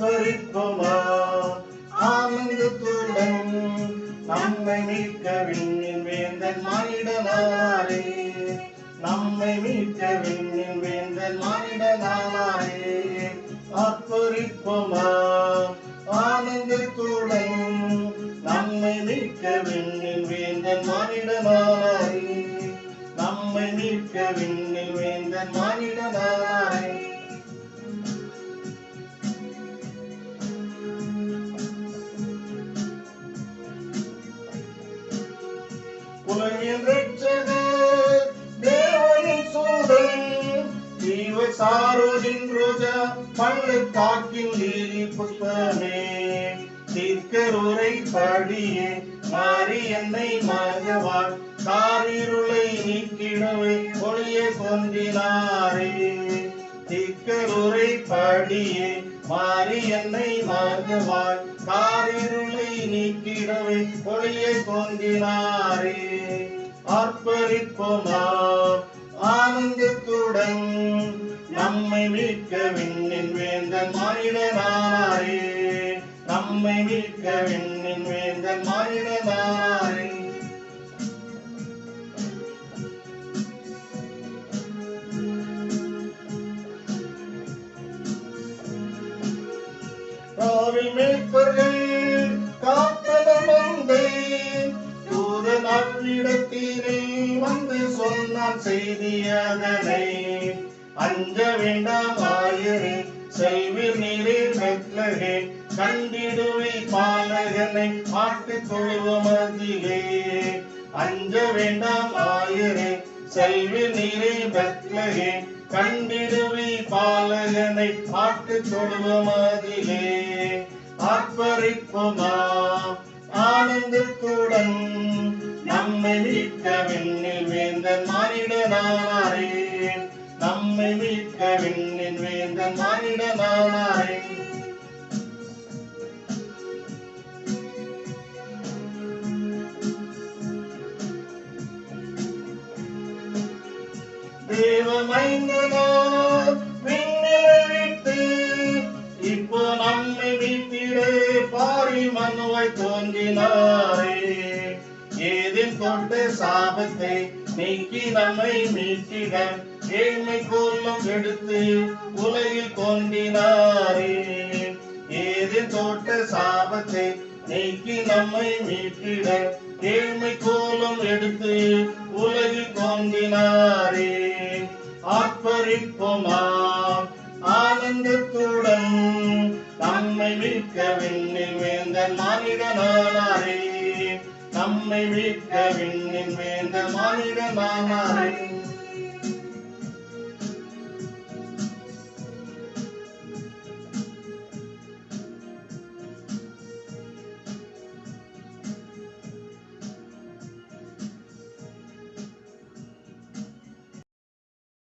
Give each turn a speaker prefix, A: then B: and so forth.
A: பரிப்பமா ஆனந்தத்துடன் நம்மை மீட்க விண்ணின் வேந்தன் மானிடனாரே. நம்மை மீட்க விண்ணின் வேந்தன் மானிடனாரே. அற்பரிப்பமா ஆனந்தத்துடன் நம்மை மீட்க விண்ணின் வேந்தன் மானிடனாரே. நம்மை மீட்க விண்ணில் வேந்தன் மானிடனாரே. உலகில் வெற்றது தேவனின் சூடன் ஜீவ சாரோதின் ரோஜா பள்ளத்தாக்கின் லீலி புஷ்பமே. தீர்க்கருரை படியே மாறி என்னை மகவாள் காரிருளை நீக்கிடவே ஒளியை கொன்றினாரே தீர்க்கருரை படியே மாறி என்னை மகவாள் காரிருளை நீக்கிடவே ஒளியை தோன்றினாரே ஆர்ப்பரிப்போமா ஆனந்தத்துடன் நம்மை மீட்க விண்ணின் வேந்தன் மானிடனாரே நம்மை மீட்க விண்ணின் வேந்தன் மானிடனாரே ராவில் மேற்பர்கள் காத்தலம் வந்தே தூதன் அவ்விடத்திலே வந்து சொன்னான் செய்தியதனை அஞ்ச வேண்டாம் ஆயரே செல்வீர் நீரே பெத்லகே கண்டிடுவை பாலகனை மாட்டு தொழுவமதிலே அஞ்ச வேண்டாம் செல்வி செல்வீர் நீரே பெத்லகே கண்டிடுவி பாலகனை பாட்டு தொழுவமதிலே ஆர்ப்பரிப்புமா ஆனந்தத்துடன் நம்மை மீட்க விண்ணில் வேந்தன் மானிடனாரே நம்மை மீட்க விண்ணில் வேந்தன் மானிடனாரே தேவமைந்தனோ விண்ணிலை விட்டு இப்போ நம்மை மீட்டிட பாரி மனுவை தோன்றினாரே. ஏதில் கொண்ட சாபத்தை நீக்கி நம்மை மீட்டிட ஏழ்மை கோலம் எடுத்து உலகில் தோன்றினாரே. ஏதில் சாபத்தை நீக்கி நம்மை மீட்டிட ஆனந்தத்துடன் நம்மை மீட்க விண்ணில் வேந்தன் மானிடனாரே நம்மை மீட்க விண்ணின் வேந்தன் மானிடனாரே